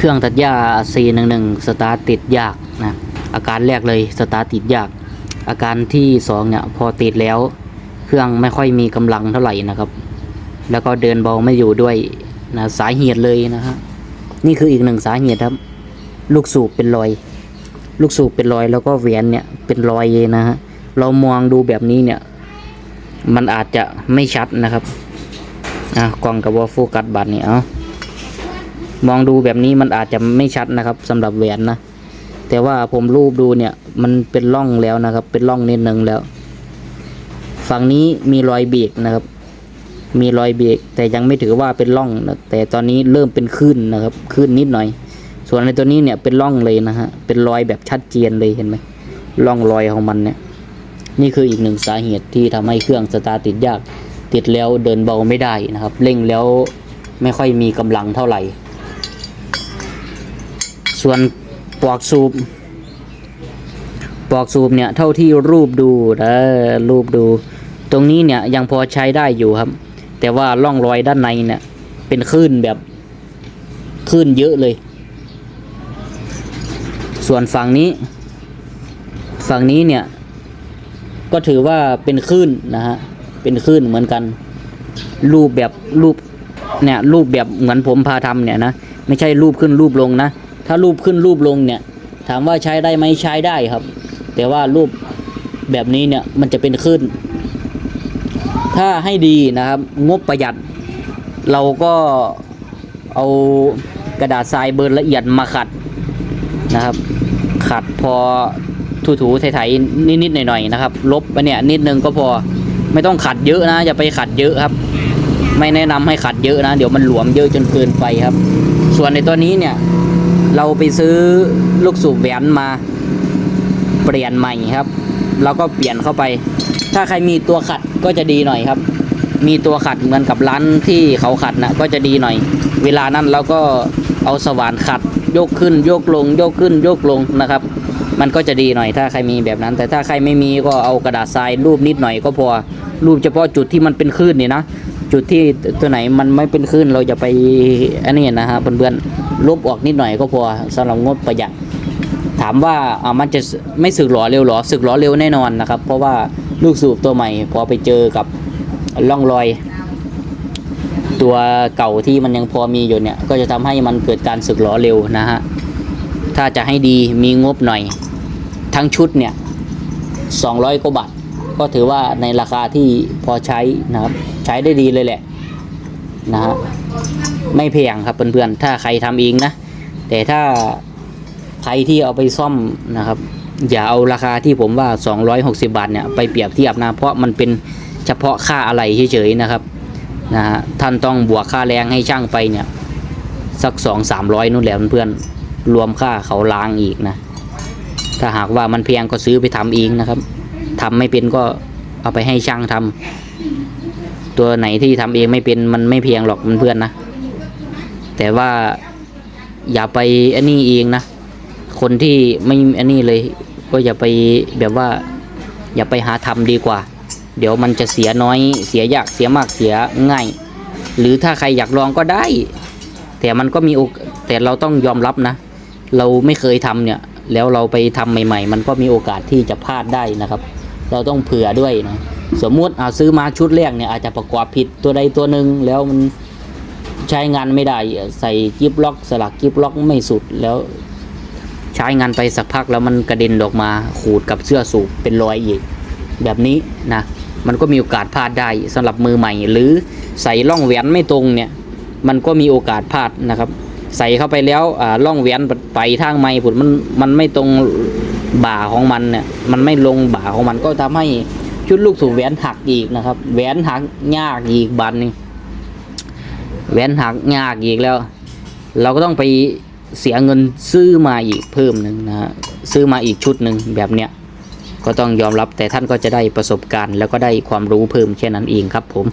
เครื่องตัดหญ้า C11 สตาร์ทติดยากนะอาการแรกเลยสตาร์ทติดยาก อาการที่สองเนี่ยพอติดแล้ว เครื่องไม่ค่อยมีกำลังเท่าไหร่นะครับ แล้วก็เดินเบาไม่อยู่ด้วยนะสาเหตุเลยนะฮะนี่คืออีกหนึ่งสาเหตุครับ ลูกสูบเป็นรอย ลูกสูบเป็นรอยแล้วก็แหวนเนี่ยเป็นรอยนะฮะเรามองดูแบบนี้เนี่ย มันอาจจะไม่ชัดนะครับอะกล้องกับว่าโฟกัสบัตรนี่เอา มองดูแบบนี้มันอาจจะไม่ชัดนะครับสำหรับแหวนนะแต่ว่าผมรูปดูเนี่ย มันเป็นร่องแล้วนะครับ เป็นร่องนิดนึงแล้ว ฝั่งนี้มีรอยเบรกนะครับ มีรอยเบรกแต่ยังไม่ถือว่าเป็นร่องนะแต่ตอนนี้เริ่มเป็นคลื่นนะครับคลื่นนิดหน่อย ส่วนในตัวนี้เนี่ยเป็นร่องเลยนะฮะเป็นรอยแบบชัดเจนเลยเห็นไหมร่องรอยของมันเนี่ย นี่คืออีกหนึ่งสาเหตุที่ทำให้เครื่องสตาร์ติดยาก ติดแล้วเดินเบาไม่ได้นะครับ เร่งแล้วไม่ค่อยมีกำลังเท่าไหร่ ส่วนปลอกสูบปลอกสูบเนี่ยเท่าที่รูปดูเออรูปดู ตรงนี้เนี่ยยังพอใช้ได้อยู่ครับ แต่ว่าร่องรอยด้านในเนี่ยเป็นคลื่นแบบคลื่นเยอะเลย ส่วนฝั่งนี้ ฝั่งนี้เนี่ย ก็ถือว่าเป็นคลื่นนะฮะเป็นคลื่นเหมือนกัน รูปแบบรูปเนี่ยรูปแบบเหมือนผมพาทำเนี่ยนะไม่ใช่รูปขึ้นรูปลงนะ ถ้ารูปขึ้นรูปลงเนี่ยถามว่าใช้ได้ไหมใช้ได้ครับ แต่ว่ารูปแบบนี้เนี่ยมันจะเป็นคลื่นถ้าให้ดีนะครับงบประหยัด เราก็เอากระดาษทรายเบอร์ละเอียดมาขัดนะครับ ขัดพอถูๆไถๆนิดๆหน่อยๆนะครับ ลบไปเนี่ยนิดนึงก็พอไม่ต้องขัดเยอะนะอย่าไปขัดเยอะครับ ไม่แนะนำให้ขัดเยอะนะ เดี๋ยวมันหลวมเยอะจนเกินไปครับ ส่วนในตัวนี้เนี่ย เราไปซื้อลูกสูบแหวนมาเปลี่ยนใหม่ครับเราก็เปลี่ยนเข้าไป ถ้าใครมีตัวขัดก็จะดีหน่อยครับ มีตัวขัดเหมือนกับร้านที่เขาขัดนะก็จะดีหน่อย เวลานั้นเราก็เอาสว่านขัดยกขึ้นยกลง ยกขึ้นยกลงนะครับ มันก็จะดีหน่อย ถ้าใครมีแบบนั้น แต่ถ้าใครไม่มีก็เอากระดาษทรายรูปนิดหน่อยก็พอรูปเฉพาะจุดที่มันเป็นคลื่นนี่นะ จุดที่ตัวไหนมันไม่เป็นคลื่นเราจะไปอันนี้นะฮะเพื่อนๆลบออกนิดหน่อยก็พอสำหรับงบประหยัดถามว่าอ่ามันจะไม่สึกหรอเร็วหรอสึกหรอเร็วแน่นอนนะครับ เพราะว่าลูกสูบตัวใหม่ พอไปเจอกับร่องรอย ตัวเก่าที่มันยังพอมีอยู่เนี่ย ก็จะทำให้มันเกิดการสึกหรอเร็วนะฮะถ้าจะให้ดีมีงบหน่อย ทั้งชุดเนี่ย200กว่าบาท ก็ถือว่าในราคาที่พอใช้นะครับ ใช้ได้ดีเลยแหละนะฮะไม่แพงครับเพื่อนๆถ้าใครทำเองนะ แต่ถ้าใครที่เอาไปซ่อมนะครับ อย่าเอาราคาที่ผมว่า 260 บาทเนี่ยไปเปรียบเทียบนะเพราะมันเป็นเฉพาะค่าอะไรเฉยๆนะครับนะฮะท่านต้องบวกค่าแรงให้ช่างไปเนี่ยสักสองสามร้อยนู่นแหละเพื่อนๆรวมค่าเขาล้างอีกนะ ถ้าหากว่ามันเพียงก็ซื้อไปทำเองนะครับ ทำไม่เป็นก็เอาไปให้ช่างทำตัวไหนที่ทำเองไม่เป็นมันไม่เพียงหรอกเพื่อนๆนะ แต่ว่าอย่าไปอันนี้เองนะ คนที่ไม่อันนี้เลย ก็อย่าไปแบบว่า อย่าไปหาทำดีกว่า เดี๋ยวมันจะเสียน้อยเสียยากเสียมากเสียง่าย หรือถ้าใครอยากลองก็ได้ แต่มันก็มีโอกแต่เราต้องยอมรับนะ เราไม่เคยทำเนี่ย แล้วเราไปทำใหม่ ๆ มันก็มีโอกาสที่จะพลาดได้นะครับ เราต้องเผื่อด้วยนะสมมุติเอาซื้อมาชุดแรกเนี่ยอาจจะประกอบผิดตัวใดตัวหนึ่งแล้วมันใช้งานไม่ได้ใส่กิฟล็อก สลักกิฟล็อกไม่สุดแล้วใช้งานไปสักพักแล้วมันกระเด็นออกมาขูดกับเสื้อสูบเป็นรอยอีก แบบนี้นะมันก็มีโอกาสพลาดได้สำหรับมือใหม่ หรือใส่ร่องแหวนไม่ตรงเนี่ยมันก็มีโอกาสพลาดนะครับ ใส่เข้าไปแล้วอ่องแหวนไปทางไม้ผุดมันมันไม่ตรง บ่าของมันเนี่ยมันไม่ลงบ่าของมันก็ทำให้ชุดลูกสูบแหวนหักอีกนะครับ แหวนหักยากอีกบันนี่แหวนหักยากอีกแล้ว เราก็ต้องไปเสียเงินซื้อมาอีกเพิ่มหนึ่งนะฮะซื้อมาอีกชุดหนึ่งแบบเนี้ยก็ต้องยอมรับแต่ท่านก็จะได้ประสบการณ์ แล้วก็ได้ความรู้เพิ่มแค่นั้นเองครับผม